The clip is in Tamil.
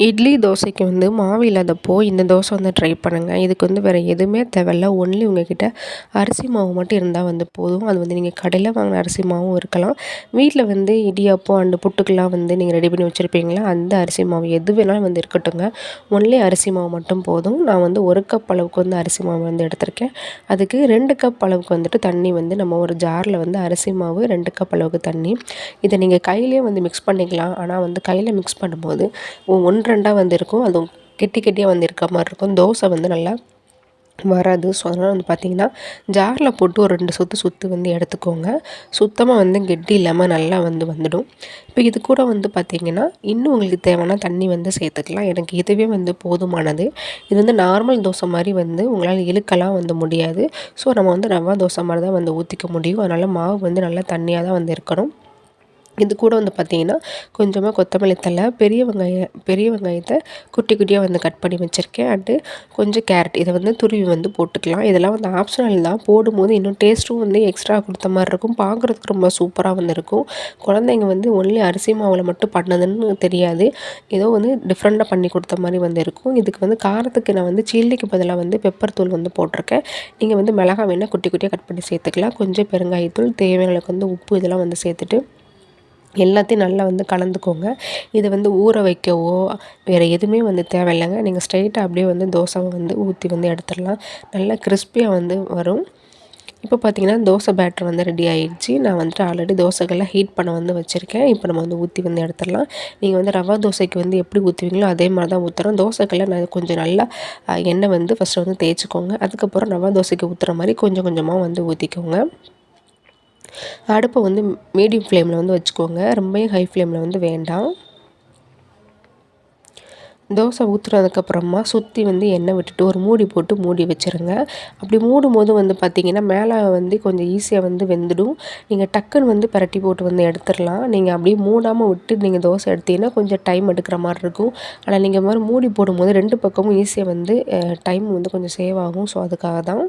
இட்லி தோசைக்கு வந்து மாவு இல்லாதப்போ இந்த தோசை வந்து ட்ரை பண்ணுங்கள் இதுக்கு வந்து வேறு எதுவுமே தேவையில்ல. ஒன்லி உங்ககிட்ட அரிசி மாவு மட்டும் இருந்தால் வந்து போதும். அது வந்து நீங்கள் கடையில் வாங்கின அரிசி மாவும் இருக்கலாம். வீட்டில் வந்து இடியாப்பம் அண்டு புட்டுக்கெலாம் வந்து நீங்கள் ரெடி பண்ணி வச்சுருப்பீங்களா? அந்த அரிசி மாவு எது வேணாலும் வந்து இருக்கட்டுங்க ஒன்லி அரிசி மாவு மட்டும் போதும். நான் வந்து ஒரு கப் அளவுக்கு வந்து அரிசி மாவு வந்து எடுத்திருக்கேன். அதுக்கு ரெண்டு கப் அளவுக்கு வந்துட்டு தண்ணி வந்து நம்ம ஒரு ஜாரில் வந்து அரிசி மாவு ரெண்டு கப் அளவுக்கு தண்ணி. இதை நீங்கள் கையிலே வந்து மிக்ஸ் பண்ணிக்கலாம். ஆனால் வந்து கையில் மிக்ஸ் பண்ணும்போது ஒன் ரெண்டாக வந்திருக்கும். அதுவும் கெட்டி கெட்டியாக வந்திருக்க மாதிரி இருக்கும். தோசை வந்து நல்லா வராது. ஸோ அதனால் வந்து பார்த்திங்கன்னா ஜாரில் போட்டு ஒரு ரெண்டு சுற்று சுற்று வந்து எடுத்துக்கோங்க. சுத்தமாக வந்து கெட்டி இல்லாமல் நல்லா வந்து வந்துடும். இப்போ இது கூட வந்து பார்த்திங்கன்னா இன்னும் உங்களுக்கு தேவைன்னா தண்ணி வந்து சேர்த்துக்கலாம். எனக்கு இதுவே வந்து போதுமானது. இது வந்து நார்மல் தோசை மாதிரி வந்து உங்களால் இழுக்கலாம் வந்து முடியாது. ஸோ நம்ம வந்து ரவா தோசை மாதிரி தான் வந்து ஊற்றிக்க முடியும். அதனால் மாவு வந்து நல்லா தண்ணியாக தான் வந்து இருக்கணும். இது கூட வந்து பார்த்திங்கன்னா கொஞ்சமாக கொத்தமல்லி தழை பெரிய வெங்காயம் பெரிய வெங்காயத்தை குட்டி குட்டியாக வந்து கட் பண்ணி வச்சுருக்கேன். அண்டு கொஞ்சம் கேரட் இதை வந்து துருவி வந்து போட்டுக்கலாம். இதெல்லாம் வந்து ஆப்ஷனல் தான். போடும்போது இன்னும் டேஸ்ட்டும் வந்து எக்ஸ்ட்ரா கொடுத்த மாதிரி இருக்கும். பார்க்குறதுக்கு ரொம்ப சூப்பராக வந்து இருக்கும். குழந்தைங்க வந்து ஒன்லி அரிசி மாவில் மட்டும் பண்ணதுன்னு தெரியாது. ஏதோ வந்து டிஃப்ரெண்ட்டாக பண்ணி கொடுத்த மாதிரி வந்து இருக்கும். இதுக்கு வந்து காரத்துக்கு நான் வந்து சில்லிக்கு பதிலாக வந்து பெப்பர் தூள் வந்து போட்டிருக்கேன். நீங்கள் வந்து மிளகா வேணால் குட்டி குட்டியாக கட் பண்ணி சேர்த்துக்கலாம். கொஞ்சம் பெருங்காயத்தூள் தேவையான அளவுக்கு வந்து உப்பு இதெல்லாம் வந்து சேர்த்துட்டு எல்லாத்தையும் நல்லா வந்து கலந்துக்கோங்க. இதை வந்து ஊற வைக்கவோ வேறு எதுவுமே வந்து தேவையில்லைங்க. நீங்கள் ஸ்ட்ரைட்டாக அப்படியே வந்து தோசை வந்து ஊற்றி வந்து எடுத்துடலாம். நல்லா கிறிஸ்பியாக வந்து வரும். இப்போ பார்த்தீங்கன்னா தோசை பேட்டர் வந்து ரெடி ஆகிடுச்சு நான் வந்துட்டு ஆல்ரெடி தோசைகள்லாம் ஹீட் பண்ண வந்து வச்சுருக்கேன். இப்போ நம்ம வந்து ஊற்றி வந்து எடுத்துடலாம். நீங்கள் வந்து ரவா தோசைக்கு வந்து எப்படி ஊற்றுவீங்களோ அதே மாதிரி தான் ஊற்றுறோம் தோசைக்கெல்லாம் நான் கொஞ்சம் நல்லா எண்ணெய் வந்து ஃபஸ்ட்டு வந்து தேய்ச்சிக்கோங்க. அதுக்கப்புறம் ரவா தோசைக்கு ஊற்றுற மாதிரி கொஞ்சம் கொஞ்சமாக வந்து ஊற்றிக்கோங்க அடுப்பை வந்து மீடியம் ஃப்ளேமில் வந்து வச்சுக்கோங்க. ரொம்பவும் ஹை ஃப்ளேமில் வந்து வேண்டாம். தோசை ஊற்றுனதுக்கப்புறமா சுற்றி வந்து எண்ணெய் விட்டுட்டு ஒரு மூடி போட்டு மூடி வச்சுருங்க. அப்படி மூடும் போது வந்து பார்த்திங்கன்னா மேலே வந்து கொஞ்சம் ஈஸியாக வந்து வெந்துடும். நீங்கள் டக்குன்னு வந்து பரட்டி போட்டு வந்து எடுத்துடலாம். நீங்கள் அப்படியே மூடாமல் விட்டு நீங்கள் தோசை எடுத்தீங்கன்னா கொஞ்சம் டைம் எடுக்கிற மாதிரி இருக்கும். ஆனால் நீங்கள் மாதிரி மூடி போடும்போது ரெண்டு பக்கமும் ஈஸியாக வந்து டைம் வந்து கொஞ்சம் சேவ் ஆகும். ஸோ அதுக்காக தான்